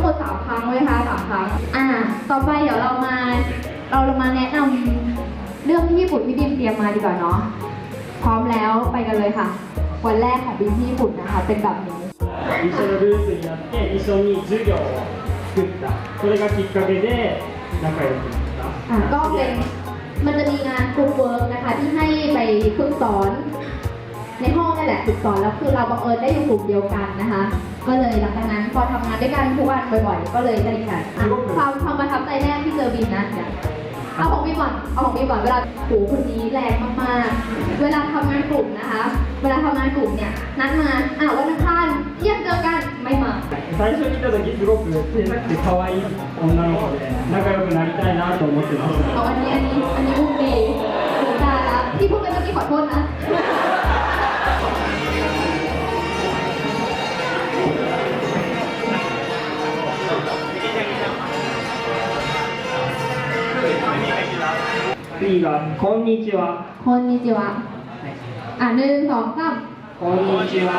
งหมดสามครั้งเลยค่ะสามครั้ง อ่า ต่อไปเดี๋ยวเรามา เรามาแนะนำเรื่องที่ญี่ปุ่นที่บิมเตรียมมาดีกว่าเนาะ พร้อมแล้วไปกันเลยค่ะ วันแรกของบิมที่ญี่ปุ่นนะคะ เป็นแบบนี้ 一緒のグループになって一緒に授業を作ったそれがきっかけで仲良くなった อ่ะก็เป็นมันจะมีงานกลุ่มเวิร์กนะคะ ที่ให้ไปฝึกสอน ในห้องนั่นแหละฝึกสอนแล้วคือเราบังเอิญได้อยู่กลุ่มเดียวกันนะคะ ก็เลยหลังจากนั้นพอทำงานด้วยกันทุกวันบ่อยๆ ก็เลยได้กันอ่ะความความประทับใจแรกที่เจอบินนะเดี๋ยวเอาของบินก่อนเอาของบินก่อนเวลาโหคนนี้แรงมากๆ เวลาทำงานกลุ่มนะคะ เวลาทำงานกลุ่มเนี่ยนัดมาอ่ะวันอังคารเที่ยงเจอกันไม่มา 最初見た時すごく小さくて可愛い女の子で仲良くなりたいなと思ってました เอาอันนี้อันนี้อันนี้มุกดีถูกตาละที่พูดไปเมื่อกี้ขอโทษนะ 次が「こんにちは คนนิจิวะอ่ะหนึ่งสองสาม 」 こんにちは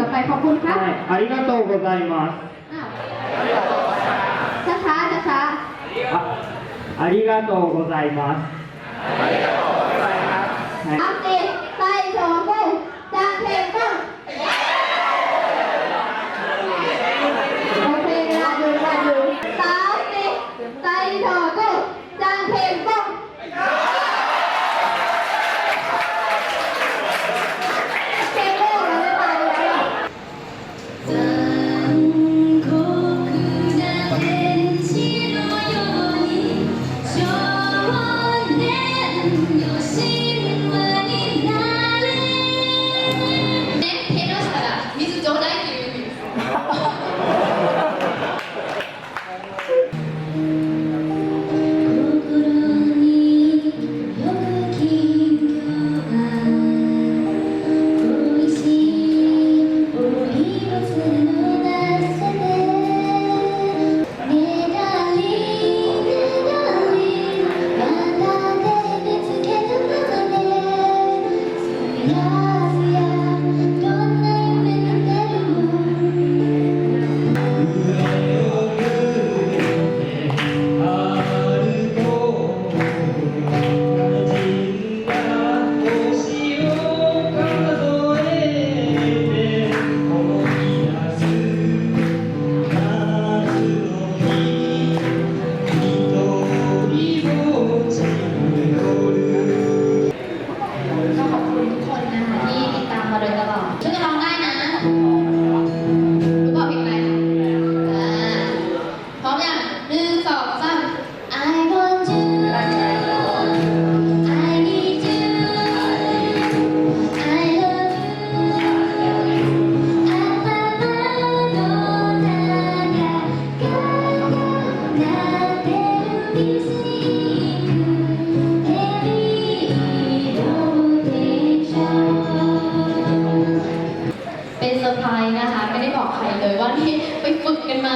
ต่อไปขอบคุณครับ はいありがとうございます อ้าวช้าช้าช้าช้า あありがとうございますは นเซอร์ไพรส์นะคะ ไม่ได้บอกใครเลยว่านี่ไปฝึกกันมา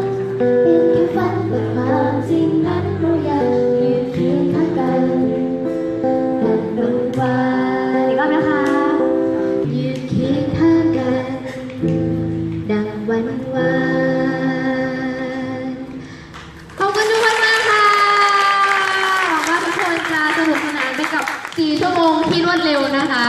พี่รวดเร็วนะคะ